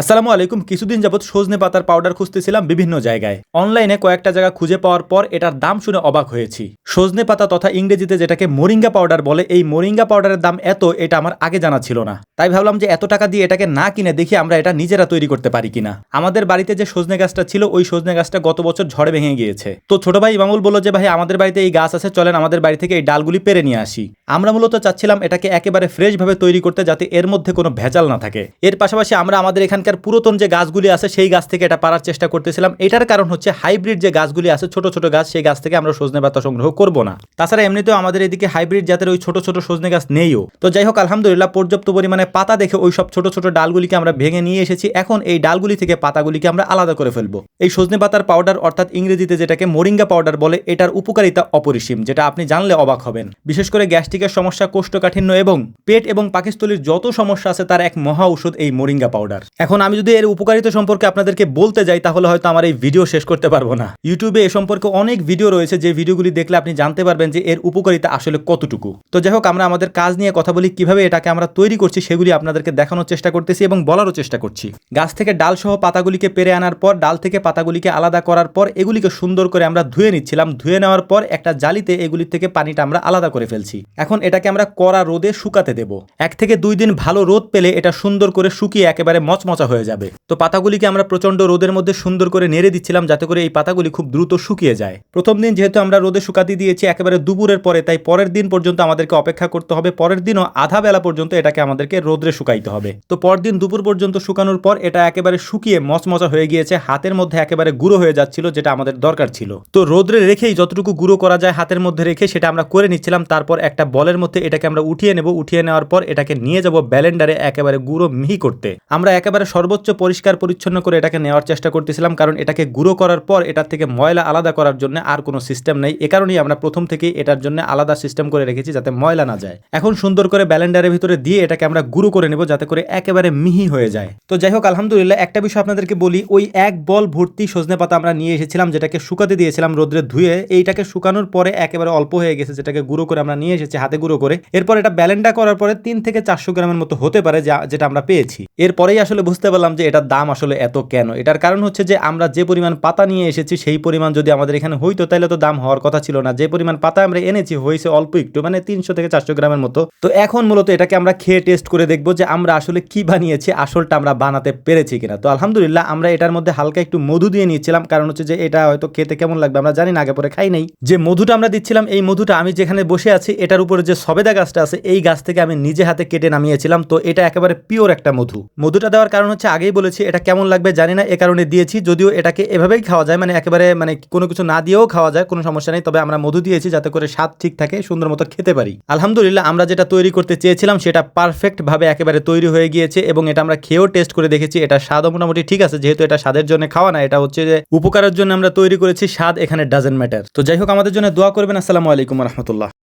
আসসালামু আলাইকুম, কিছুদিন যাবত সজনে পাতার পাউডার খুঁজতেছিলাম বিভিন্ন জায়গায়। অনলাইনে কয়েকটা জায়গা খুঁজে পাওয়ার পর এটার দাম শুনে অবাক হয়েছি। সজনে পাতা তথা ইংরেজিতে যেটাকে মোরিঙ্গা পাউডার বলে, এই মোরিঙ্গা পাউডারের দাম এত, এটা আমার আগে জানা ছিল না। তাই ভাবলাম যে এত টাকা দিয়ে এটাকে না কিনে দেখি আমরা এটা নিজেরা তৈরি করতে পারি কিনা। আমাদের বাড়িতে যে সজনে গাছটা ছিল, ওই সজনে গাছটা গত বছর ঝড়ে ভেঙে গিয়েছে। তো ছোট ভাই ইমামুল বলল যে, ভাই, আমাদের বাড়িতে এই গাছ আছে, চলেন আমাদের বাড়ি থেকে এই ডালগুলি পেরে নিয়ে আসি। আমরা মূলত চাচ্ছিলাম এটাকে একেবারে ফ্রেশভাবে তৈরি করতে যাতে এর মধ্যে কোনো ভেজাল না থাকে। এর পাশাপাশি আমরা আমাদের এখানকার পুরাতন যে গাছগুলি আছে, সেই গাছ থেকে এটা পারার চেষ্টা করতেছিলাম। এটার কারণ হচ্ছে হাইব্রিড যে গাছগুলি আছে, ছোট ছোট গাছ, সেই গাছ থেকে আমরা সজনে পাতা সংগ্রহ করব না। তাছাড়া এমনিতেও আমাদের এদিকে হাইব্রিড জাতের ওই ছোট ছোট সজনে গাছ নেইও। তো যাই হোক, আলহামদুলিল্লাহ, পর্যাপ্ত পরিমাণে পাতা দেখে ওই সব ছোট ছোট ডালগুলিকে আমরা ভেঙে নিয়ে এসেছি। এখন এই ডালগুলি থেকে পাতাগুলিকে আমরা আলাদা করে ফেলব। এই সজনে পাতার পাউডার অর্থাৎ ইংরেজিতে যেটাকে মোরিঙ্গা পাউডার বলে, এটার উপকারিতা অপরিসীম, যেটা আপনি জানলে অবাক হবেন। বিশেষ করে গ্যাস্ট্রিকের সমস্যা, কোষ্ঠকাঠিন্য এবং পেট এবং পাকিস্তলির যত সমস্যা আছে, তার এক মহা ঔষধ এই মোরিঙ্গা পাউডার এখন আমি যদি এর উপকারিতা সম্পর্কে আপনাদেরকে বলতে যাই, তাহলে হয়তো আমার এই ভিডিও শেষ করতে পারব না। ইউটিউবে এ সম্পর্কে অনেক ভিডিও রয়েছে, যে ভিডিওগুলি দেখলে আপনি জানতে পারবেন যে এর উপকারিতা আসলে কতটুকু। তো যাই হোক, আমরা আমাদের কাজ নিয়ে কথা বলি, কীভাবে এটাকে আমরা তৈরি করছি, সেগুলি আপনাদেরকে দেখানোর চেষ্টা করতেছি এবং বলারও চেষ্টা করছি। গাছ থেকে ডাল সহ পাতাগুলিকে পেরে আনার পর, ডাল থেকে পাতাগুলিকে আলাদা করার পর, এগুলিকে সুন্দর করে আমরা ধুয়ে নিচ্ছিলাম। ধুয়ে নেওয়ার পর, একটা জালিতে এগুলি থেকে পানিটা আমরা আলাদা করে ফেলছি। এখন এটাকে আমরা কড়া রোদে শুকাতে দেব। এক থেকে দুই দিন ভালো রোদ পেলে এটা সুন্দর করে শুকিয়ে একেবারে মচমচা হয়ে যাবে। তো পাতাগুলিকে আমরা প্রচণ্ড রোদের মধ্যে সুন্দর করে নেড়ে দিচ্ছিলাম যাতে করে এই পাতাগুলি খুব দ্রুত শুকিয়ে যায়। প্রথম দিন যেহেতু আমরা রোদে শুকাতে দিয়েছি একেবারে দুপুরের পরে, তাই পরের দিন পর্যন্ত আমাদেরকে অপেক্ষা করতে হবে। পরের দিনও আধা বেলা পর্যন্ত এটাকে আমাদেরকে রোদ্রে শুকাইতে হবে। তো পরদিন দুপুর পর্যন্ত শুকানোর পর এটা একেবারে শুকিয়ে মচমচা হয়ে গিয়েছে। হাতের মধ্যে একেবারে গুঁড়ো হয়ে যাচ্ছিল, যেটা আমাদের দরকার ছিল। তো রোদ্রে রেখেই যতটুকু গুঁড়ো করা যায় হাতের মধ্যে রেখে সেটা আমরা করে নিচ্ছিলাম। তারপর একটা বলের মধ্যে এটাকে আমরা উঠিয়ে নেব। উঠিয়ে নেওয়ার পর এটাকে নিয়ে যাব ব্যালেন্ডারে একেবারে গুঁড়ো মিহি করতে। আমরা একেবারে সর্বোচ্চ পরিষ্কার পরিচ্ছন্ন করে এটাকে নেওয়ার চেষ্টা করতেছিলাম, কারণ এটাকে গুঁড়ো করার পর এটার থেকে ময়লা আলাদা করার জন্য আর কোনো সিস্টেম নেই। এ কারণেই আমরা প্রথম থেকেই এটার জন্য আলাদা সিস্টেম করে রেখেছি যাতে ময়লা না যায়। এখন সুন্দর করে ব্যালেন্ডারের ভিতরে দিয়ে এটাকে আমরা গুঁড়ো করে নেব যাতে করে একেবারে মিহি হয়ে যায়। তো যাই হোক, আলহামদুলিল্লাহ একটা বিষয় আপনাদেরকে বলি, ওই এক বল ভর্তি সজনে পাতা আমরা নিয়ে এসেছিলাম, যেটাকে শুকাতে দিয়েছিলাম রোদ্রে ধুয়ে। এইটাকে শুকানোর পরে একেবারে অল্প হয়ে গেছে, যেটাকে গুঁড়ো করে আমরা নিয়ে এসেছি, হাতে গুঁড়ো করে। এরপর এটা ব্যালেন্ডা করার পরে তিন থেকে চারশো গ্রামের মতো হতে পারে, যা, যেটা আমরা পেয়েছি। এরপরেই আসলে বুঝতে পারলাম যে এটার দাম আসলে এত কেন? এটার কারণ হচ্ছে যে আমরা যে পরিমাণ পাতা নিয়ে এসেছি, সেই পরিমাণ যদি আমাদের এখানে হইতো তাহলে তো দাম হওয়ার কথা ছিল না। যে পরিমাণ পাতা আমরা এনেছি, হয়েছে অল্প একটু মানে তিনশো থেকে চারশো গ্রামের মতো। তো এখন মূলত এটাকে আমরা খেয়ে টেস্ট করে দেখব যে আমরা আসলে কি বানিয়েছি, আসলটা আমরা বানাতে পেরেছি কিনা। তো আলহামদুলিল্লাহ আমরা এটার মধ্যে হালকা একটু মধু দিয়ে নিয়েছিলাম, কারণ হচ্ছে যে এটা হয়তো খেতে কেমন লাগবে আমরা জানি না, আগে পরে খাই নাই। যে মধুটা আমরা দিচ্ছিলাম, এই মধুটা আমি যেখানে বসে আছি, এটার উপরে যে সবেদা গাছটা আছে, এই গাছ থেকে আমি নিজে হাতে কেটে নামিয়েছিলাম। তো এটা একেবারে পিওর একটা মধু। মধুটা দেওয়ার কারণ হচ্ছে আগেই বলেছি, এটা কেমন লাগবে জানি না, এ কারণে দিয়েছি। যদিও এটাকে এভাবেই খাওয়া যায় মানে একেবারে মানে কোনো কিছু না দিয়েও খাওয়া যায়, কোনো সমস্যা নেই, তবে আমরা মধু দিয়েছি যাতে করে স্বাদ ঠিক থাকে, সুন্দর মতো খেতে পারি। আলহামদুলিল্লাহ, আমরা যেটা তৈরি করতে চেয়েছিলাম, সেটা পারফেক্ট ভাবে একেবারে তৈরি হয়ে গিয়েছে এবং এটা আমরা খেয়েও টেস্ট করে দেখেছি, এটা স্বাদও মোটামুটি ঠিক আছে, যেহেতু এটা স্বাদের জন্য খাওয়া না, এটা হচ্ছে যে উপকারের জন্য আমরা তৈরি করেছি, স্বাদ এখানে ডাজেন্ট ম্যাটার তো যাই হোক, আমাদের জন্য দোয়া করবেন, আসসালামু আলাইকুম রহমতুল্লাহ।